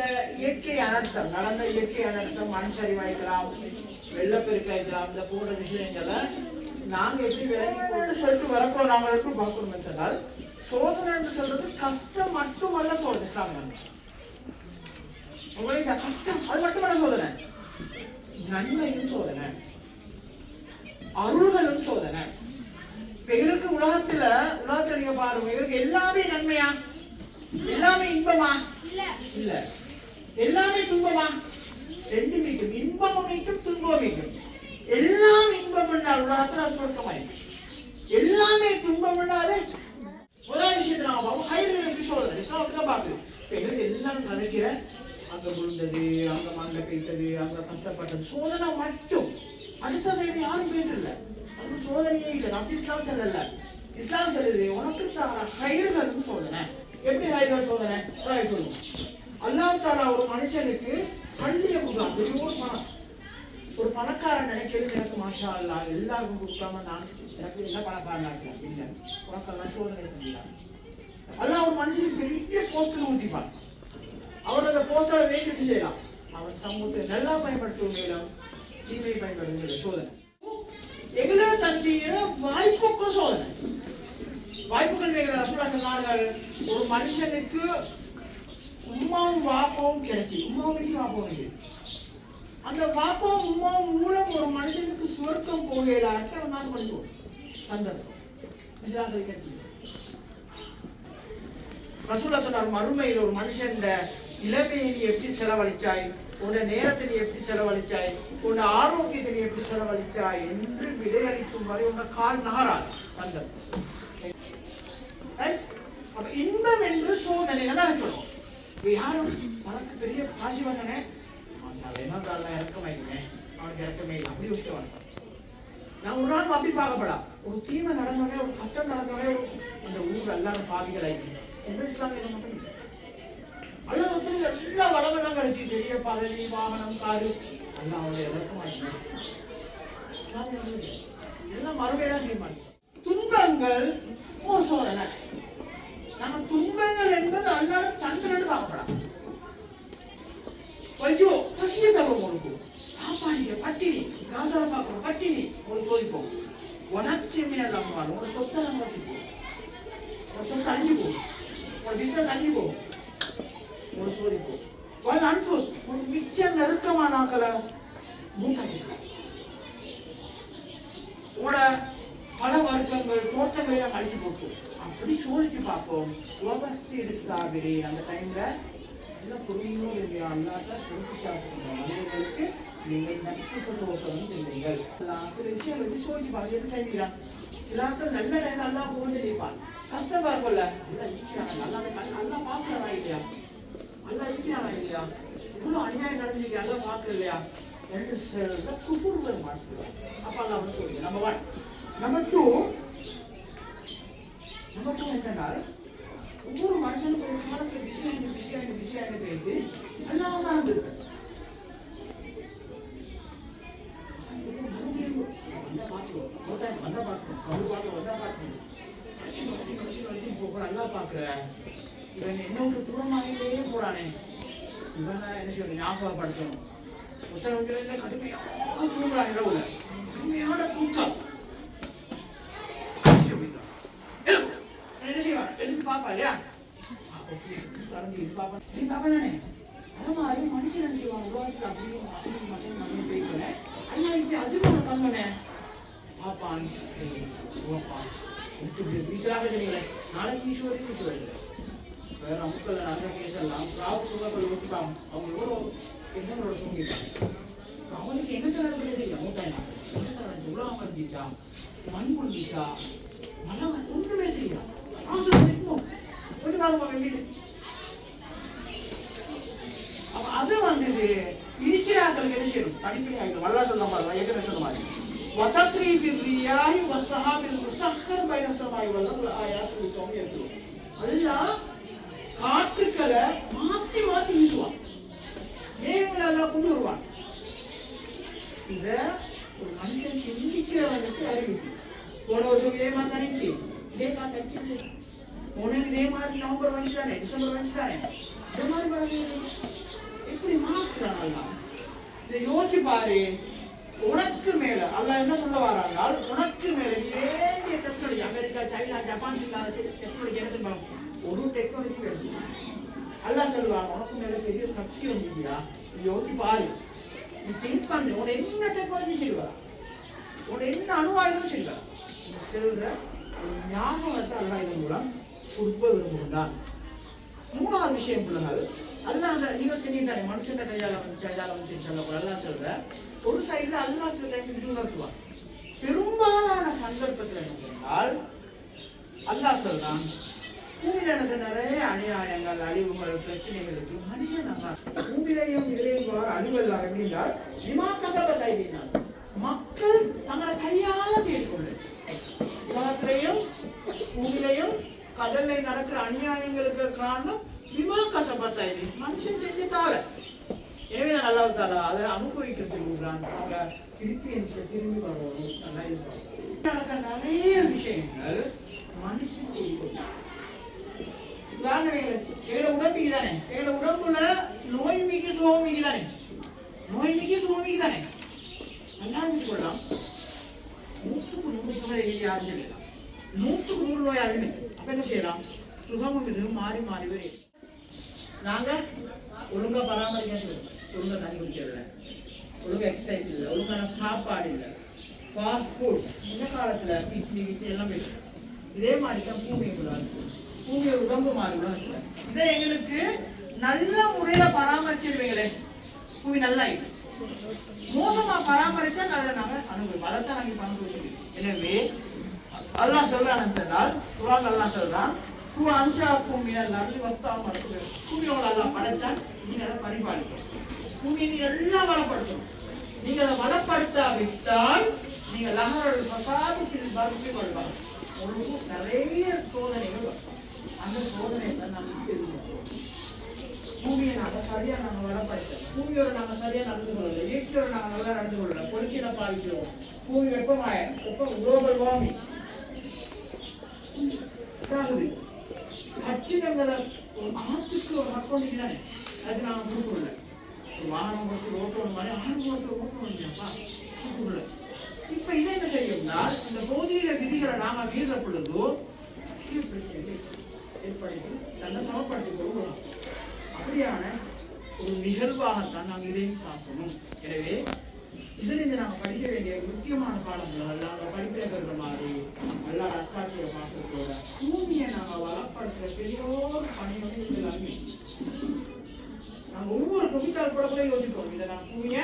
இந்த இயற்கை அனர்த்தம் நடந்த இயற்கை அனர்த்தம் மண் சரிவாய்க்கலாம் வெள்ளப்பெருக்க இருக்கலாம் இந்த போன்ற விஷயங்களை நாங்க எப்படி விளங்கி சொல்லிட்டு வரப்போ நாங்க எப்படி பார்க்கணும் என்றால் சோதனை என்று சொல்றது கஷ்டம் மட்டுமல்ல சோதனை இஸ்லாமிய உங்களுக்கு கஷ்டம் அது மட்டுமல்ல சோதனை. நன்மையும் சோதனை. அருள்களும் சோதனை. எங்களுக்கு உலகத்துல உலகத்துல நீங்க பாருங்க எங்களுக்கு எல்லாமே நன்மையா? எல்லாமே இன்பமா? இல்ல. எல்லாமே துன்பமா? ரெண்டு மீட்டும் இன்பமும் மீட்டும் துன்பம் மீட்டும். எல்லாம் இன்பம் என்றால் உலகத்துல சுருக்கமாய். எல்லாமே துன்பம் என்றாலே முதல் விஷயத்தை நாம பார்ப்போம். ஹைடர் எப்படி சொல்றது இஸ்லாம் அப்படிதான் பார்க்குது. எல்லாரும் கதைக்கிற? அங்க விழுந்தது அங்க மண்ணை பெய்த்தது அங்க கஷ்டப்பட்டது. சோதனை மட்டும். அடுத்த சைடு யாரும் பேசல. அது சோதனையே இல்லை. அப்படி இஸ்லாம் சொல்லல. இஸ்லாம் சொல்லுது உனக்கு தார ஹைறுகளும் சோதனை. எப்படி ஹைறுகள் சோதனை? சொல்லுவோம். அல்லாஹ் தாலா ஒரு மனுஷனுக்கு சல்லிய கொடுக்கலாம். பெரிய ஒரு பணம். ஒரு பணக்காரன் நினைக்கிறது எனக்கு மாஷா அல்லா எல்லாருக்கும் கொடுக்காம நான் எனக்கு என்ன பணக்காரனா இருக்கேன் இல்லை உனக்கெல்லாம் சோதனை பண்ணிடலாம் அல்லாஹ் ஒரு மனுஷனுக்கு பெரிய போஸ்டர் ஊற்றிப்பான் அவனோட போஸ்டரை வேண்டியது செய்யலாம். அவன் சமூகத்தை நல்லா பயன்படுத்தும் மேலும் தீமை பயன்படுத்துகிற சோதனை. எங்களை தண்டிக்கிற வாய்ப்புக்கும் சோதனை. வாய்ப்புகள் ரசூலா சொன்னார்கள் ஒரு மனுஷனுக்கு உமாவும் வாப்பாவும் கிடைச்சி உமாவும் வாப்பாவும் இல்லை. அந்த பாப்பாவும் உமாவும் மூலம் ஒரு மனுஷனுக்கு சுவர்க்கம் போகலான்ட்டு அடுத்த நாசம் படிப்போம். சந்தர்ப்பம். இஸ்லாமில் கிடைச்சி. ரசூலா சொன்னார் மறுமையில் ஒரு மனுஷன் இளமையை நீ எப்படி செலவழிச்சாய்? உன்னோட நேரத்தை நீ எப்படி செலவழிச்சாய்? உன்னோட ஆரோக்கியத்தை நீ எப்படி செலவழிச்சாய்? என்று விடையளிக்கும் வரை உன்னை கால் நகராது. சந்தர்ப்பம். இன்பம் என்று சோதனை. சொல்லுவோம் இப்ப யாரும் தனக்கு பெரிய காசி வந்தனே. வேணா கால இறக்கமாயிருக்கேன் அவனுக்கு இறக்கமே இல்லை. அப்படி யோசிக்க வேண்டாம் நான் ஒரு நாள் அப்படி பார்க்கப்படா. ஒரு தீமை நடந்தோடனே ஒரு கஷ்டம் நடந்தோடனே ஒரு அந்த ஊர் எல்லாரும் பாவிகள் ஆயிடுச்சு எந்த இஸ்லாம் என்ன பண்ணுங்க அல்ல வந்து எல்லா வளமெல்லாம் கிடைச்சி. பெரிய பதவி வாகனம் காரு. எல்லாம் அவனுடைய இறக்கமாயிடுச்சு எல்லாம் மறுபடியும் தீர்மானம் துன்பங்கள் ஒரு சோதனை நம்ம துன்பங்கள் என்பது அல்லாத சோதிப்போம் உனக்கு மீனெல்லாம் உங்களோட சொத்தை நம்ம வச்சுப்போம் உன் சொத்தை அழிஞ்சு போகும் ஒரு பிசினஸ் அழிஞ்சு போகும் ஒரு சோதிப்போம் வாழ் அன்போஸ் உன் மிச்ச நெருக்கமான ஆக்களை மூத்தாக்கிக்கலாம் உங்களோட பல வர்க்கங்கள் தோட்டங்களை எல்லாம் அழிச்சு போட்டு அப்படி சோதிச்சு பார்ப்போம் உபஸ்தீடு அந்த டைம்ல என்ன பொறுமையோடு இல்லையா அல்லாத பொறுப்பு சாப்பிடுற மனிதர்களுக்கு நீங்கள் நட்பு சந்தோஷம் செய்யுங்கள் சில விஷயம் வச்சு சோதிச்சு பாருங்க எது டைம்லாம் சிலாக்கள் நல்ல டைம் நல்லா போகுது நிற்பான் கஷ்டமா இருக்கும்ல நல்லா இருக்கிறாங்க நல்லா கண் நல்லா பார்க்கறானா இல்லையா நல்லா இருக்கிறானா இல்லையா இவ்வளோ அநியாயம் நடந்துருக்கு நல்லா பார்க்கல இல்லையா ரெண்டு குசுறு வரும் அப்பா அப்போ எல்லாம் வந்து சொல்லுங்க number one number two number two என்னன்னால் ஒவ்வொரு மனுஷனுக்கு ஒரு காலத்தில் பிஸியாக பிஸியாக பிஸியாக போயிட்டு எல்லாம் ஒன்றா பார்க்குற இவன் என்ன ஒரு தூரமாகிட்டே போறானே. இவனை என்ன செய்யணும்? ஞாபகப்படுத்தணும். புத்தகங்களில கடுமையாக தூங்குறான் இரவுல கடுமையான தூக்கம். என்ன செய்வான்? எழுந்து பாப்பா இல்லையா? தொடர்ந்து இது பாப்பா நீ பாப்பா தானே அது மாதிரி மனுஷன் என்ன செய்வான்? உலகத்தில் அப்படியும் அப்படியும் மட்டும் நம்ம போய்க்கிறேன் இப்படி பாப்பான் இப்படி வீச்சலாக சொன்னீங்களே நாளைக்கு ஈஸ்வரி ஈஸ்வரி வேற அமுக்கள் நல்ல கேஸ் எல்லாம் ராவு சுகர்கள் யோசிப்பாங்க அவங்களோட என்னங்களோட தூங்கிட்டாங்க அவனுக்கு என்ன நடக்குது தெரியும் மூத்தாயினா உலகம் இருந்துச்சா மண் முடிஞ்சிச்சா மழை ஒன்றுமே தெரியும் அவசரம் இருக்கும் கொஞ்சம் காலம் வீடு அப்ப அது வந்தது இருக்கிறாங்களுக்கு என்ன செய்யணும் படிப்படியாக வல்லா சொல்ல மாதிரி ஏற்கனவே சொன்ன மாதிரி வசஸ்ரீ பிரியாய் முசஹர் பயணசமாய் வல்ல ஆயாத்து விட்டோம் எடுத்துருவோம் அல்லாஹ் காற்றுக்களை மாற்றி மாத்தி வீசுவான். மேகங்களை எல்லாம் கொண்டு இத ஒரு மனுஷன் சிந்திக்கிறவனுக்கு அறிவிப்பு. போன வருஷம் இதே மாதிரி தனிச்சு இதே மாதிரி தடிச்சு போனது இதே மாதிரி நவம்பர் வந்து தானே டிசம்பர் வந்து இந்த மாதிரி வரவே எப்படி மாற்றுறான் எல்லாம்? இதை யோசிச்சு பாரு. உனக்கு மேல. அல்ல என்ன சொல்ல வரானால் உனக்கு மேல நீ வேண்டிய டெக்னாலஜி அமெரிக்கா சைனா ஜப்பான் இல்லாத டெக்னாலஜி எனக்கு ஒரு டெக்னாலஜி வேணும் அல்ல சொல்லுவாங்க உனக்கு மேல பெரிய சக்தி வந்துருக்கியா? நீ யோசிச்சு பாரு. நீ திங்க் பண்ணு. உன என்ன டெக்னாலஜி செய்வா? உன என்ன அணுவாயுதம் செய்வா? செல்ற ஞாபகத்தை அல்லாஹ் இதன் மூலம் கொடுக்க விரும்புகின்றான் மூணாவது விஷயம் பிள்ளைகள் அல்லாஹ் மனுஷன் கையால வந்து கையால வந்து சொல்லக்கூட அல்லாஹ் சொல்ற ஒரு சைடுல அல்லாஹ் சில டைம் இப்படி உணர்த்துவான் பெரும்பாலான சந்தர்ப்பத்தில் என்ன சொன்னால் அல்லாஹ் சொல்றான் பூமியில எனக்கு நிறைய அநியாயங்கள் அழிவுகள் பிரச்சனைகள் இருக்கு மனுஷன் நம்ம பூமியிலையும் இதிலையும் போற அழிவுகள் அப்படின்றால் இமா கசப கைதினால் மக்கள் தங்களை கையால தேடிக்கொண்டு உலகத்திலையும் பூமியிலையும் கடல்ல நடக்கிற அநியாயங்களுக்கு காரணம் விமா கசப மனுஷன் செஞ்சுட்டால. எனவே நல்லா தாரா அதை அனுபவிக்கிறதுக்கு விடுறான் அவங்க திருப்பி எனக்கு திரும்பி வரணும் நல்லா இருப்பாங்க நடக்கிற நிறைய விஷயங்கள் மனுஷன் தேடிக்கொண்டு எங்களோட உடம்புக்கு தானே. எங்களோட உடம்புல நோய் மிகு சோமிக்கு தானே. நோய் மிகு சோமிக்கு தானே. நல்லா சொல்லலாம் நூற்றுக்கு நூறு சுகம் யாரும் சொல்லலாம் நூற்றுக்கு நூறு நோய் அப்ப என்ன செய்யலாம்? சுகமும் இது மாறி மாறி வரையும் நாங்கள் ஒழுங்கா பராமரிக்கிறது ஒழுங்காக தண்ணி குடிக்கிறதில்ல ஒழுங்காக எக்ஸசைஸ் இல்லை. ஒழுங்கான சாப்பாடு இல்லை. ஃபாஸ்ட் ஃபுட் இந்த காலத்தில் பிக்னி கிட்னி எல்லாம் இதே மாதிரி தான் பூமியை கூடாது பூமியை உடம்பு மாறி கூட இதை எங்களுக்கு நல்ல முறையில் பராமரிச்சிருவீங்களே. பூமி நல்லா இருக்கு. மோசமாக பராமரித்தா அதில் நாங்கள் அனுபவிப்போம் அதைத்தான் நாங்கள் பண்ண அனுபவிச்சிருக்கோம் எனவே அல்லாஹ் சொல்கிறான் என்றால் குரான் அல்லாஹ் சொல்கிறான் அம்சா பூமி எல்லாரும் வஸ்தாம இருக்கு பூமி உங்களை அல்லாஹ் நீங்க அதை பரிபாலிக்கணும். பூமியை நீங்க எல்லாம் வளப்படுத்தணும். நீங்க அதை வளப்படுத்தாவிட்டால் நீங்க லஹரல் பசாதுக்கு பருப்பி கொள்வாங்க உங்களுக்கு நிறைய சோதனைகள் வரும். அந்த சோதனை தான் நமக்கு எதிர்பார்க்கிறோம். பூமியை நாங்க சரியா நாங்க வளப்படுத்தோம் பூமியோட நாங்க சரியா நடந்து கொள்ளல. இயற்கையோட நாங்க நல்லா நடந்து கொள்ளல. பொலிச்சின பாதிக்கிறோம். பூமி வெப்பமாய. வெப்பம் குளோபல் வார்மிங் கட்டிடங்களை ஆத்துக்கு ஒரு ஹப்பம் தானே அது நான் கொடுக்கல. வாகனம் கொடுத்து ஓட்டணும் மாதிரி ஆறு கொடுத்து ஓட்டணும் இல்லையாப்பா கொடுக்கல. இப்ப இதை என்ன செய்யும்னா இந்த பௌதீக விதிகளை நாம மீற பொழுதோ பெரிய பிரச்சனை ஏற்படுத்தி தன்னை சமப்படுத்திக் கொள்கிறோம். அப்படியான ஒரு நிகழ்வாகத்தான் நாம் இதையும் பார்க்கணும். எனவே இதிலிருந்து நாங்கள் படிக்க வேண்டிய முக்கியமான பாடங்கள் நாங்கள் படிப்பில் இருக்கிற மாதிரி அல்லாத அக்காட்சியை பார்த்துருக்கோம் பெரியோர் பணியோடு இதில் அங்கி நாங்கள் ஒவ்வொரு கவிதால் கூட கூட யோசிப்போம். இதை நான் பூமியை